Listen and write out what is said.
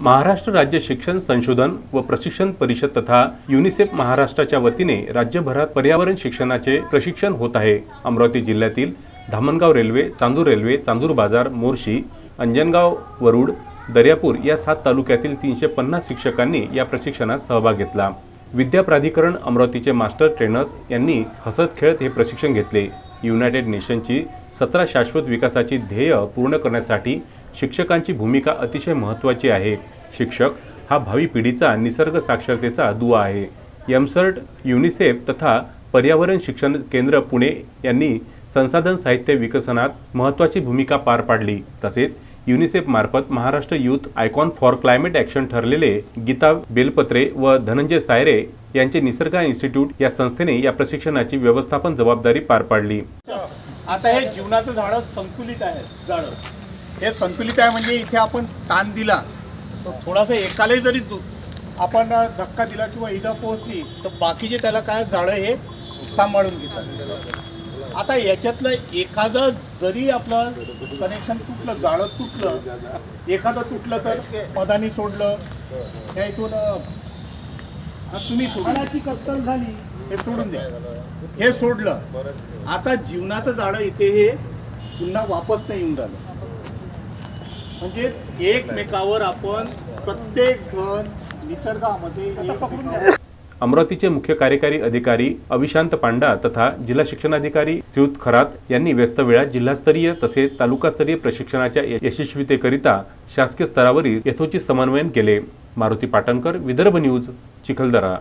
महाराष्ट्र राज्य शिक्षण संशोधन व प्रशिक्षण परिषद तथा युनिसेफ महाराष्ट्राच्या वतीने राज्यभरात पर्यावरण शिक्षणाचे प्रशिक्षण होत आहे. अमरावती जिल्ह्यातील धामणगाव रेल्वे चांदूर रेल्वे चांदूर बाजार मोर्शी अंजनगाव वरुड दर्यापूर या सात तालुक्यातील तीनशे पन्नास शिक्षकांनी या प्रशिक्षणात सहभाग घेतला. विद्या प्राधिकरण अमरावतीचे मास्टर ट्रेनर्स यांनी हसत खेळत हे प्रशिक्षण घेतले. युनायटेड नेशनची सतरा शाश्वत विकासाची ध्येय पूर्ण करण्यासाठी शिक्षकांची भूमिका अतिशय महत्त्वाची आहे. शिक्षक हा भावी पिढीचा निसर्ग साक्षरतेचा दुवा आहे. यमसर्ट युनिसेफ तथा पर्यावरण शिक्षण केंद्र पुणे यांनी संसाधन साहित्य विकसनात महत्त्वाची भूमिका पार पाडली. तसेच युनिसेफमार्फत Maharashtra youth icon for climate action ठरलेले गीता बेलपत्रे व धनंजय सायरे यांचे निसर्ग इन्स्टिट्यूट या संस्थेने या प्रशिक्षणाची व्यवस्थापन जबाबदारी पार पाडली. आता हे जीवनाचं झाडं संतुलित आहे झाडं. हे संतुलित आहे म्हणजे इथे आपण ताण दिला तर थोडासा एकालाही जरी आपण धक्का दिला किंवा इजा पोहोचली तर बाकीचे त्याला काय झाडं हे सांभाळून घेतात. आता याच्यातलं एखादं जरी आपलं कनेक्शन तुटलं जाळं तुटलं एखादं तुटलं तर मदानी सोडलं त्या इथून तुम्ही कत्तल झाली. हे सोडून द्या. हे सोडलं. आता जीवनाचं झाडं इथे हे पुन्हा वापस नाही येऊन राहिलं. म्हणजे एकमेकावर आपण प्रत्येक जण निसर्गामध्ये एक- अमरावतीचे मुख्य कार्यकारी अधिकारी अविशांत पांडा तथा जिल्हा शिक्षणाधिकारी श्रीयुत खरात यांनी व्यस्त वेळात जिल्हास्तरीय तसेच तालुकास्तरीय प्रशिक्षणाच्या यशस्वीतेकरिता शासकीय स्तरावरील यथोचित समन्वयन केले. मारुती पाटणकर विदर्भ न्यूज चिखलदरा.